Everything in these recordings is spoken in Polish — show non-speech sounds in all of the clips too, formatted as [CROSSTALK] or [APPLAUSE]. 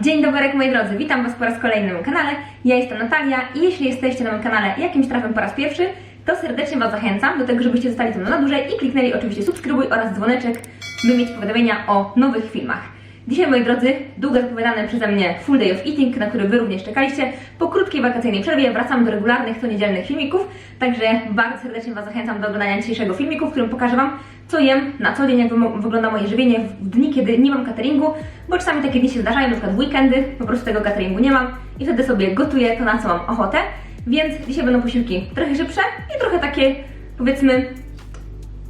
Dzień dobry moi drodzy, witam Was po raz kolejny na moim kanale. Ja jestem Natalia i jeśli jesteście na moim kanale jakimś trafem po raz pierwszy, to serdecznie Was zachęcam do tego, żebyście zostali ze mną na dłużej i kliknęli oczywiście subskrybuj oraz dzwoneczek, by mieć powiadomienia o nowych filmach. Dzisiaj moi drodzy, długo zapowiadany przeze mnie Full Day of Eating, na który Wy również czekaliście. Po krótkiej wakacyjnej przerwie wracamy do regularnych, co niedzielnych filmików, także bardzo serdecznie Was zachęcam do oglądania dzisiejszego filmiku, w którym pokażę Wam, co jem na co dzień, jak wygląda moje żywienie w dni, kiedy nie mam cateringu, bo czasami takie dni się zdarzają, na przykład w weekendy, po prostu tego cateringu nie mam i wtedy sobie gotuję to, na co mam ochotę. Więc dzisiaj będą posiłki trochę szybsze i trochę takie, powiedzmy,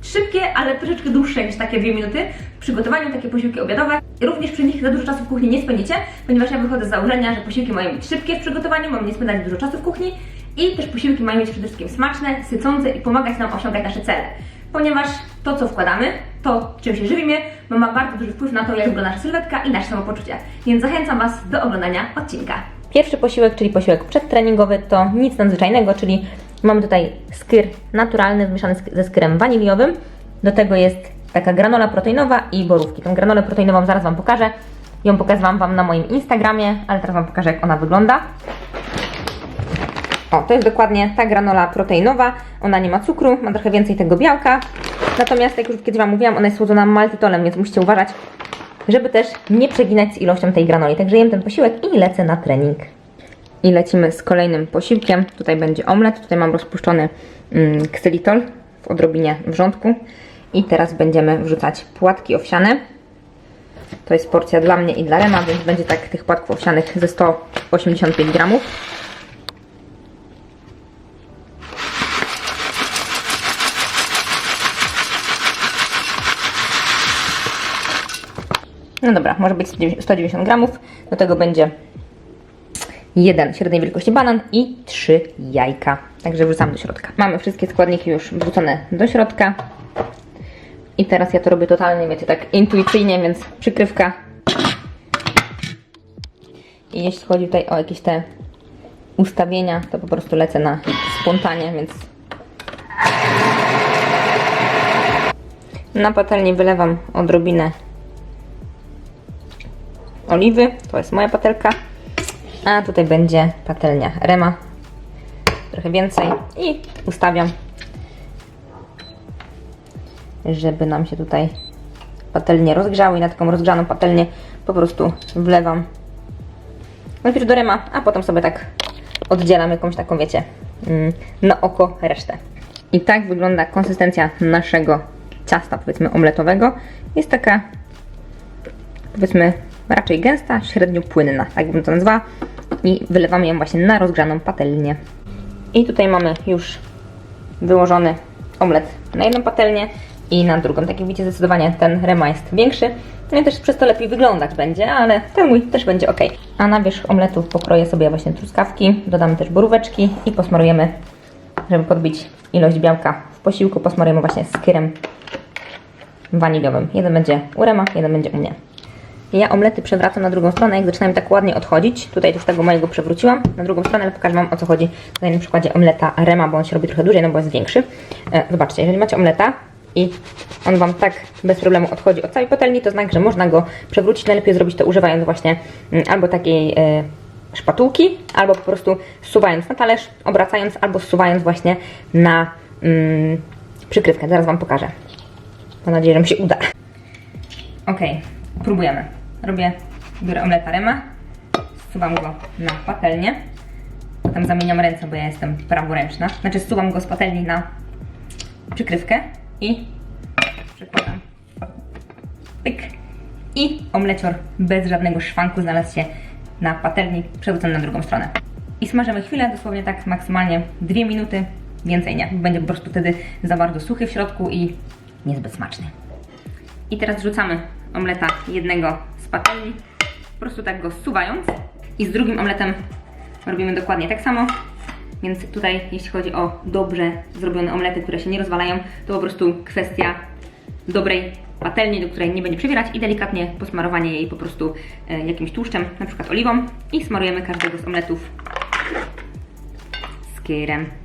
szybkie, ale troszeczkę dłuższe niż takie dwie minuty w przygotowaniu, takie posiłki obiadowe. Również przy nich za dużo czasu w kuchni nie spędzicie, ponieważ ja wychodzę z założenia, że posiłki mają być szybkie w przygotowaniu, mam nie spędzać dużo czasu w kuchni i też posiłki mają być przede wszystkim smaczne, sycące i pomagać nam osiągać nasze cele. Ponieważ to, co wkładamy, to, czym się żywimy, ma- bardzo duży wpływ na to, jak wygląda nasza sylwetka i nasze samopoczucie. Więc zachęcam Was do oglądania odcinka. Pierwszy posiłek, czyli posiłek przedtreningowy, to nic nadzwyczajnego, czyli mamy tutaj skyr naturalny zmieszany z- ze skyrem waniliowym. Do tego jest taka granola proteinowa i borówki. Tą granolę proteinową zaraz Wam pokażę. Ją pokazywałam Wam na moim Instagramie, ale teraz Wam pokażę, jak ona wygląda. O, to jest dokładnie ta granola proteinowa. Ona nie ma cukru, ma trochę więcej tego białka. Natomiast, jak już kiedyś Wam mówiłam, ona jest słodzona maltitolem, więc musicie uważać, żeby też nie przeginać z ilością tej granoli. Także jem ten posiłek i lecę na trening. I lecimy z kolejnym posiłkiem. Tutaj będzie omlet, tutaj mam rozpuszczony mm, ksylitol w odrobinie wrzątku. I teraz będziemy wrzucać płatki owsiane. To jest porcja dla mnie i dla Rema, więc będzie tak tych płatków owsianych ze 185 gramów. No dobra, może być 190 gramów. Do tego będzie jeden średniej wielkości banan i trzy jajka. Także wrzucam do środka. Mamy wszystkie składniki już wrzucone do środka. I teraz ja to robię totalnie, wiecie, tak intuicyjnie, więc przykrywka. I jeśli chodzi tutaj o jakieś te ustawienia, to po prostu lecę na spontanie, więc na patelni wylewam odrobinę oliwy, to jest moja patelka, a tutaj będzie patelnia Rema, trochę więcej i ustawiam, żeby nam się tutaj patelnie rozgrzały i na taką rozgrzaną patelnię po prostu wlewam najpierw do Rema, a potem sobie tak oddzielam jakąś taką, wiecie, mm, na oko resztę. I tak wygląda konsystencja naszego ciasta, powiedzmy, omletowego. Jest taka powiedzmy raczej gęsta, średnio płynna, tak bym to nazwała. I wylewamy ją właśnie na rozgrzaną patelnię. I tutaj mamy już wyłożony omlet na jedną patelnię i na drugą. Tak jak widzicie, zdecydowanie ten rema jest większy. No i też przez to lepiej wyglądać będzie, ale ten mój też będzie ok. A na wierzch omletu pokroję sobie właśnie truskawki, dodamy też boróweczki i posmarujemy, żeby podbić ilość białka w posiłku, posmarujemy właśnie skyrem waniliowym. Jeden będzie u Rema, jeden będzie u mnie. Ja omlety przewracam na drugą stronę, jak zaczynają tak ładnie odchodzić. Tutaj też tego mojego przewróciłam na drugą stronę, ale pokażę Wam o co chodzi tutaj na przykładzie omleta Rema, bo on się robi trochę dłużej, no bo jest większy. E, zobaczcie, jeżeli macie omleta i on Wam tak bez problemu odchodzi od całej patelni, to znak, że można go przewrócić. Najlepiej zrobić to używając właśnie mm, albo takiej e, szpatułki, albo po prostu zsuwając na talerz, obracając, albo zsuwając właśnie na mm, przykrywkę. Zaraz Wam pokażę. Mam nadzieję, że mi się uda. Ok, próbujemy. Robię, biorę omleta Rema, zsuwam go na patelnię, potem zamieniam ręce, bo ja jestem praworęczna. Znaczy zsuwam go z patelni na przykrywkę i przekładam. Pyk. I omlecior bez żadnego szwanku znalazł się na patelni, przewrócony na drugą stronę. I smażymy chwilę, dosłownie tak maksymalnie 2 minuty, więcej nie. Będzie po prostu wtedy za bardzo suchy w środku i niezbyt smaczny. I teraz rzucamy omleta jednego patelni, po prostu tak go zsuwając. I z drugim omletem robimy dokładnie tak samo. Więc tutaj, jeśli chodzi o dobrze zrobione omlety, które się nie rozwalają, to po prostu kwestia dobrej patelni, do której nie będzie przewierać i delikatnie posmarowanie jej po prostu e, jakimś tłuszczem, na przykład oliwą i smarujemy każdego z omletów skierem.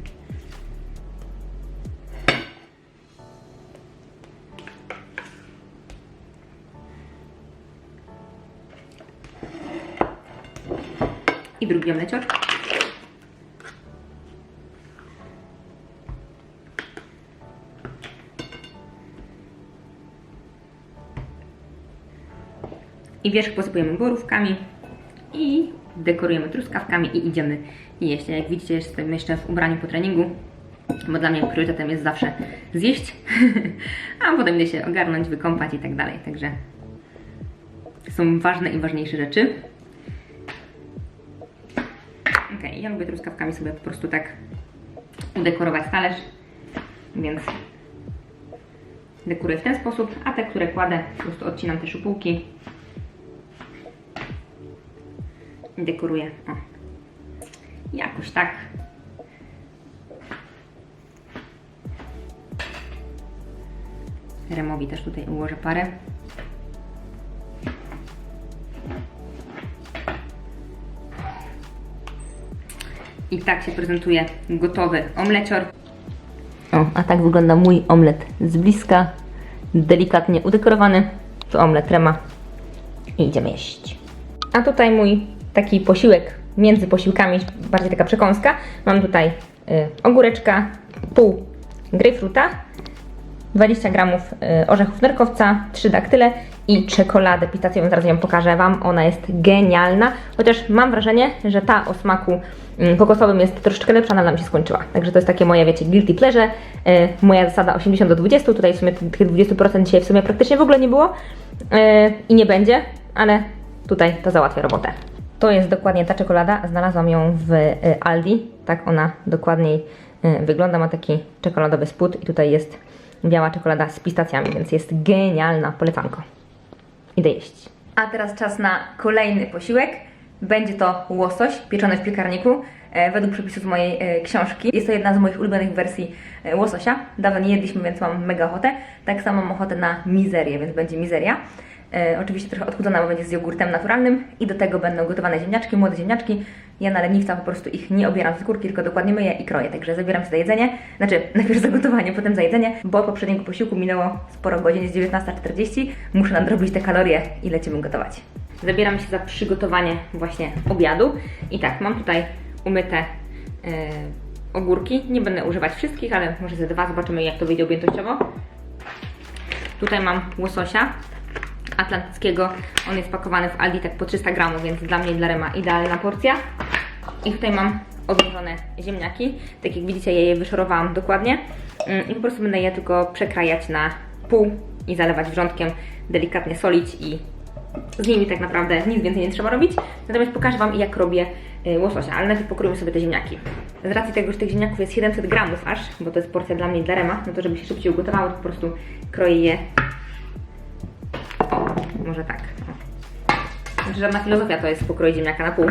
I drugi omlecior. I wierzch posypujemy borówkami i dekorujemy truskawkami i idziemy jeść. Jak widzicie, jestem jeszcze w ubraniu po treningu, bo dla mnie priorytetem jest zawsze zjeść, [LAUGHS] a potem idę się ogarnąć, wykąpać i tak dalej. Także są ważne i ważniejsze rzeczy. Ok, ja lubię truskawkami sobie po prostu tak udekorować talerz, więc dekoruję w ten sposób, a te, które kładę, po prostu odcinam te szypułki i dekoruję. O. Jakoś tak. Remowi też tutaj ułożę parę. I tak się prezentuje gotowy omlecior. O, a tak wygląda mój omlet z bliska. Delikatnie udekorowany. To omlet rema. I idziemy jeść. A tutaj mój taki posiłek między posiłkami, bardziej taka przekąska. Mam tutaj y, ogóreczka, pół grejpfruta, 20 gramów y, orzechów nerkowca, 3 daktyle i czekoladę pistacjową. Zaraz ją pokażę Wam. Ona jest genialna. Chociaż mam wrażenie, że ta o smaku mm, kokosowym jest troszeczkę lepsza, ale nam się skończyła. Także to jest takie moje, wiecie, guilty pleasure. Y, moja zasada 80 do 20. Tutaj w sumie tych 20% dzisiaj w sumie praktycznie w ogóle nie było. Y, I nie będzie, ale tutaj to załatwia robotę. To jest dokładnie ta czekolada. Znalazłam ją w Aldi. Tak ona dokładniej wygląda. Ma taki czekoladowy spód i tutaj jest biała czekolada z pistacjami, więc jest genialna. Polecanko. Idę jeść. A teraz czas na kolejny posiłek. Będzie to łosoś pieczony w piekarniku e, według przepisów mojej e, książki. Jest to jedna z moich ulubionych wersji e, łososia. Dawno nie jedliśmy, więc mam mega ochotę. Tak samo mam ochotę na mizerię, więc będzie mizeria. E, oczywiście trochę odchudzona, bo będzie z jogurtem naturalnym i do tego będą gotowane ziemniaczki, młode ziemniaczki. Ja na leniwca po prostu ich nie obieram z skórki, tylko dokładnie myję i kroję, także zabieram się za jedzenie. Znaczy, [LAUGHS] najpierw za gotowanie, potem za jedzenie, bo od poprzedniego posiłku minęło sporo godzin, jest 19.40. Muszę nadrobić te kalorie i lecimy gotować. Zabieram się za przygotowanie właśnie obiadu. I tak, mam tutaj umyte e, ogórki. Nie będę używać wszystkich, ale może ze dwa, zobaczymy jak to wyjdzie objętościowo. Tutaj mam łososia atlantyckiego. On jest pakowany w Aldi tak po 300 gramów, więc dla mnie i dla Rema idealna porcja. I tutaj mam odłożone ziemniaki. Tak jak widzicie, ja je wyszorowałam dokładnie. Mm, I po prostu będę je tylko przekrajać na pół i zalewać wrzątkiem, delikatnie solić i z nimi tak naprawdę nic więcej nie trzeba robić. Natomiast pokażę Wam jak robię y, łososia, ale najpierw pokrójmy sobie te ziemniaki. Z racji tego, że tych ziemniaków jest 700 gramów aż, bo to jest porcja dla mnie i dla Rema, no to żeby się szybciej ugotowało, to po prostu kroję je o, może tak. Znaczy żadna filozofia to jest pokroić ziemniaka na pół,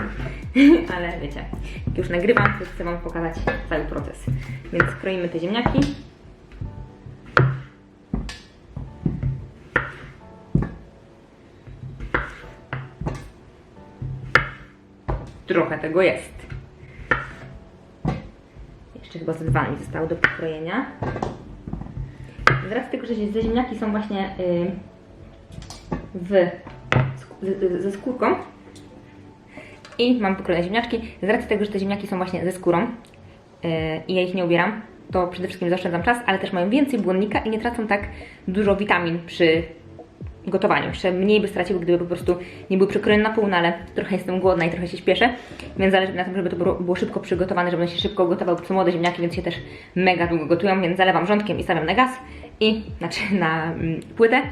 [LAUGHS] ale wiecie, jak już nagrywam, to chcę Wam pokazać cały proces. Więc kroimy te ziemniaki. Trochę tego jest. Jeszcze chyba ze dwa mi zostało do pokrojenia. Z racji tego, że te ziemniaki są właśnie yy, w, ze skórką i mam pokrojone ziemniaczki. Z racji tego, że te ziemniaki są właśnie ze skórą yy, i ja ich nie ubieram, to przede wszystkim zaoszczędzam czas, ale też mają więcej błonnika i nie tracą tak dużo witamin przy gotowaniu. Jeszcze mniej by straciły, gdyby po prostu nie były przykrojone na pół, no ale trochę jestem głodna i trochę się śpieszę, więc zależy mi na tym, żeby to było, szybko przygotowane, żeby one się szybko gotowały, bo są młode ziemniaki, więc się też mega długo gotują, więc zalewam wrzątkiem i stawiam na gaz i, znaczy na mm, płytę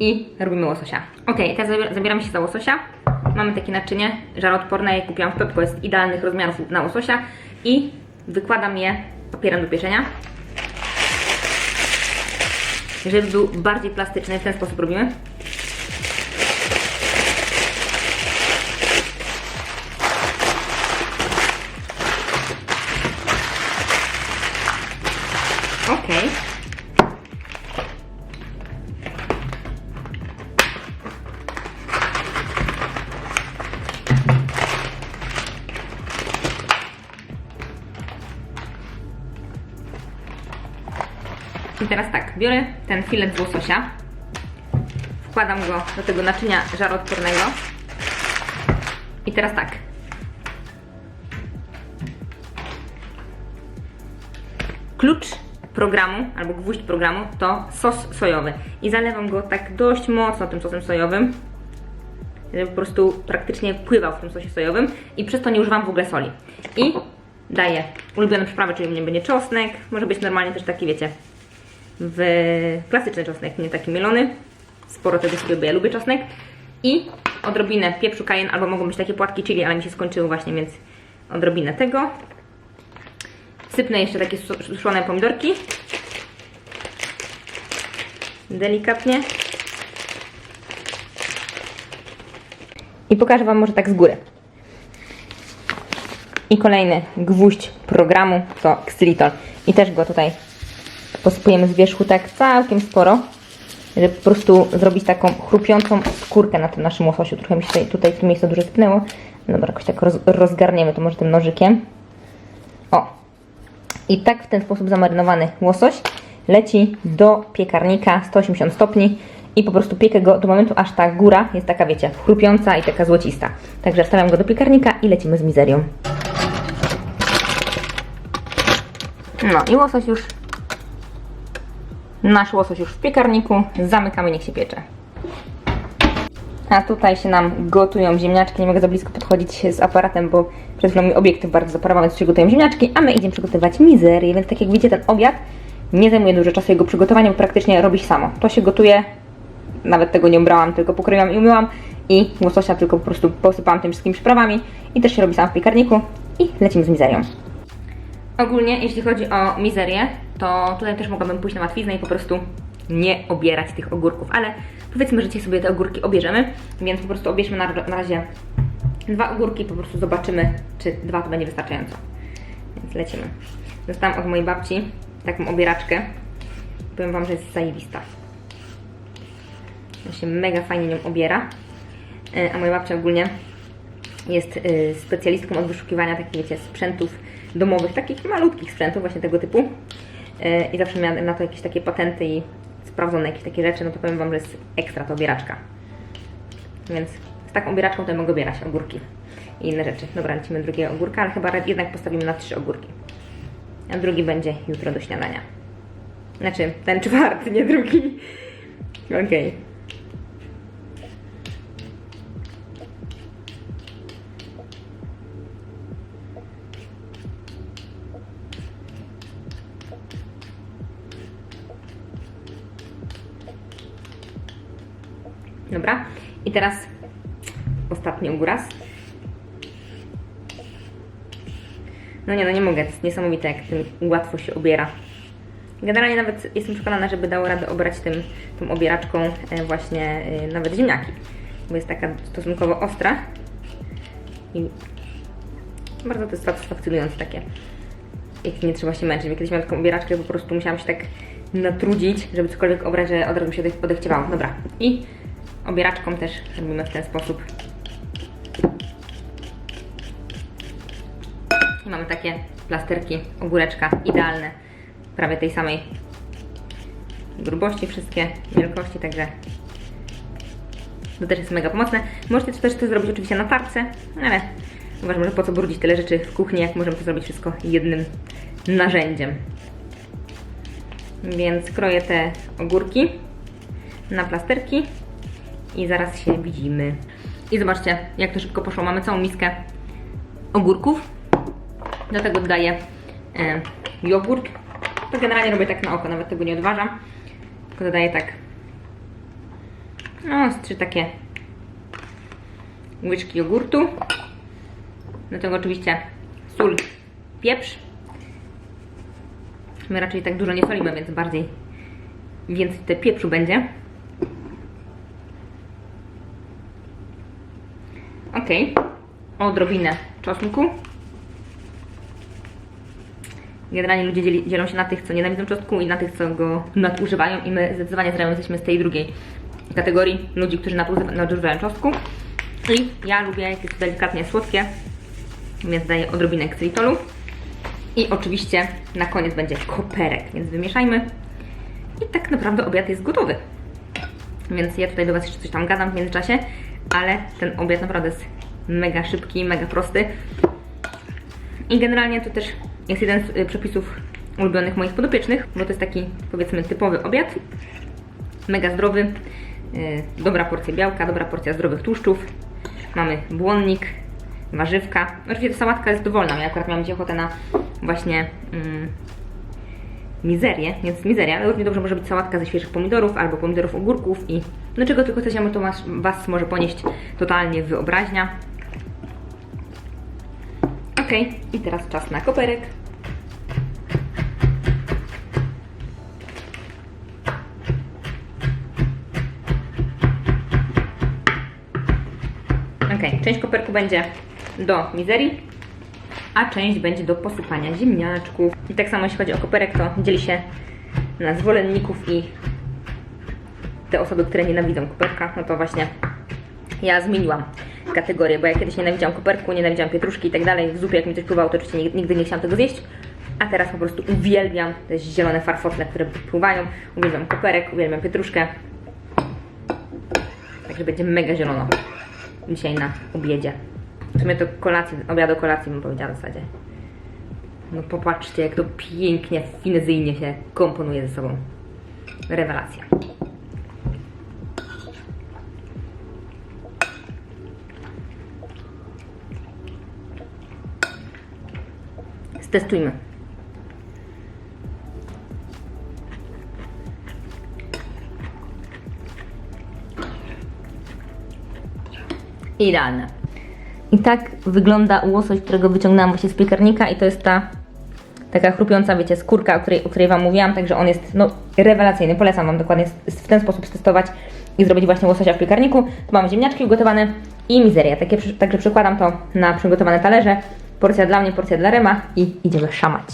i robimy łososia. Ok, teraz zabier- zabieramy się za łososia. Mamy takie naczynie żaroodporne, je kupiłam w Pepko, jest idealnych rozmiarów na łososia i wykładam je papierem do pieczenia. Żeby był bardziej plastyczny, w ten sposób robimy. biorę ten filet z łososia, wkładam go do tego naczynia żaroodpornego i teraz tak. Klucz programu albo gwóźdź programu to sos sojowy. I zalewam go tak dość mocno tym sosem sojowym, żeby po prostu praktycznie pływał w tym sosie sojowym i przez to nie używam w ogóle soli. I daję. Ulubioną przyprawę, czyli u mnie będzie czosnek, może być normalnie też taki, wiecie, w klasyczny czosnek, nie taki mielony. Sporo tego bo ja lubię czosnek. I odrobinę pieprzu cayenne, albo mogą być takie płatki chili, ale mi się skończyły właśnie, więc odrobinę tego. Sypnę jeszcze takie su- suszone pomidorki. Delikatnie. I pokażę Wam może tak z góry. I kolejny gwóźdź programu to Xylitol. I też go tutaj posypujemy z wierzchu tak całkiem sporo, żeby po prostu zrobić taką chrupiącą skórkę na tym naszym łososiu. Trochę mi się tutaj, tutaj w tym miejscu dużo sypnęło. Dobra, jakoś tak roz, rozgarniemy to może tym nożykiem. O! I tak w ten sposób zamarynowany łosoś leci do piekarnika 180 stopni i po prostu piekę go do momentu, aż ta góra jest taka, wiecie, chrupiąca i taka złocista. Także wstawiam go do piekarnika i lecimy z mizerią. No i łosoś już Nasz łosoś już w piekarniku, zamykamy, niech się piecze. A tutaj się nam gotują ziemniaczki, nie mogę za blisko podchodzić z aparatem, bo przed chwilą mi obiektyw bardzo zaparował, więc się gotują ziemniaczki, a my idziemy przygotować mizerię, więc tak jak widzicie ten obiad nie zajmuje dużo czasu jego przygotowania, bo praktycznie robi się samo. To się gotuje, nawet tego nie ubrałam, tylko pokroiłam i umyłam i łososia tylko po prostu posypałam tym wszystkimi przyprawami i też się robi sam w piekarniku i lecimy z mizerią. Ogólnie, jeśli chodzi o mizerię, to tutaj też mogłabym pójść na łatwiznę i po prostu nie obierać tych ogórków, ale powiedzmy, że dzisiaj sobie te ogórki obierzemy, więc po prostu obierzmy na, na razie dwa ogórki, po prostu zobaczymy, czy dwa to będzie wystarczająco. Więc lecimy. Dostałam od mojej babci taką obieraczkę. Powiem Wam, że jest zajebista. Ona się mega fajnie nią obiera. E, A moja babcia ogólnie jest y, specjalistką od wyszukiwania takich, wiecie, sprzętów domowych, takich malutkich sprzętów właśnie tego typu. Y, I zawsze miała na to jakieś takie patenty i sprawdzone jakieś takie rzeczy, no to powiem Wam, że jest ekstra ta obieraczka. Więc z taką obieraczką to mogę obierać ogórki i inne rzeczy. Dobra, lecimy drugiego ogórka, ale chyba jednak postawimy na trzy ogórki. A drugi będzie jutro do śniadania. Znaczy, ten czwarty, nie drugi. [LAUGHS] Okej. Dobra. Teraz ostatni ogóraz. No nie, no nie mogę. To jest niesamowite, jak tym łatwo się obiera. Generalnie nawet jestem przekonana, żeby dało radę obrać tym, tą obieraczką e, właśnie e, nawet ziemniaki. Bo jest taka stosunkowo ostra. I bardzo to jest satysfakcjonujące takie. Jak nie trzeba się męczyć. Kiedyś miałam taką obieraczkę, po prostu musiałam się tak natrudzić, żeby cokolwiek obrać, że od razu się odech- odechciewało. Dobra. I obieraczką też robimy w ten sposób. I mamy takie plasterki, ogóreczka idealne, prawie tej samej grubości, wszystkie wielkości, także to też jest mega pomocne. Możecie też to zrobić oczywiście na tarce, ale uważam, że po co brudzić tyle rzeczy w kuchni, jak możemy to zrobić wszystko jednym narzędziem. Więc kroję te ogórki na plasterki i zaraz się widzimy. I zobaczcie, jak to szybko poszło. Mamy całą miskę ogórków. Do tego dodaję e, jogurt. To generalnie robię tak na oko, nawet tego nie odważam. Tylko dodaję tak no, trzy takie łyżki jogurtu. Do tego oczywiście sól, pieprz. My raczej tak dużo nie solimy, więc bardziej więcej tutaj pieprzu będzie. Ok. Odrobinę czosnku. Generalnie ludzie dzieli, dzielą się na tych, co nienawidzą czosnku i na tych, co go nadużywają i my zdecydowanie zresztą jesteśmy z tej drugiej kategorii ludzi, którzy nadużywa- nadużywają czosnku. I ja lubię, jak jest delikatnie słodkie, więc daję odrobinę ksylitolu. I oczywiście na koniec będzie koperek, więc wymieszajmy. I tak naprawdę obiad jest gotowy. Więc ja tutaj do Was jeszcze coś tam gadam w międzyczasie, ale ten obiad naprawdę jest mega szybki, mega prosty. I generalnie to też jest jeden z y, przepisów ulubionych moich podopiecznych, bo to jest taki powiedzmy typowy obiad. Mega zdrowy, yy, dobra porcja białka, dobra porcja zdrowych tłuszczów. Mamy błonnik, warzywka. Oczywiście ta sałatka jest dowolna, ja akurat miałam dzisiaj ochotę na właśnie mm, mizerię, więc mizeria, ale równie dobrze może być sałatka ze świeżych pomidorów albo pomidorów ogórków i no czego tylko chcecie, to was, was może ponieść totalnie wyobraźnia. Ok, i teraz czas na koperek. Ok, część koperku będzie do mizerii, a część będzie do posypania ziemniaczków. I tak samo jeśli chodzi o koperek, to dzieli się na zwolenników i te osoby, które nienawidzą koperka, no to właśnie ja zmieniłam kategorię, bo ja kiedyś nienawidziłam koperku, nienawidziłam pietruszki i tak dalej. W zupie jak mi coś pływało, to oczywiście nig- nigdy nie chciałam tego zjeść. A teraz po prostu uwielbiam te zielone farfotle, które pływają. Uwielbiam koperek, uwielbiam pietruszkę. Także będzie mega zielono dzisiaj na obiedzie. W sumie to kolacji, obiadu kolacji bym powiedziała w zasadzie. No popatrzcie, jak to pięknie, finezyjnie się komponuje ze sobą. Rewelacja. Stestujmy. Idealne. I tak wygląda łosoś, którego wyciągnęłam właśnie z piekarnika i to jest ta taka chrupiąca, wiecie, skórka, o której, o której Wam mówiłam, także on jest no, rewelacyjny. Polecam Wam dokładnie w ten sposób testować i zrobić właśnie łososia w piekarniku. Tu mamy ziemniaczki ugotowane i mizerię. Takie, także przykładam to na przygotowane talerze. Porcja dla mnie, porcja dla Rema i idziemy szamać.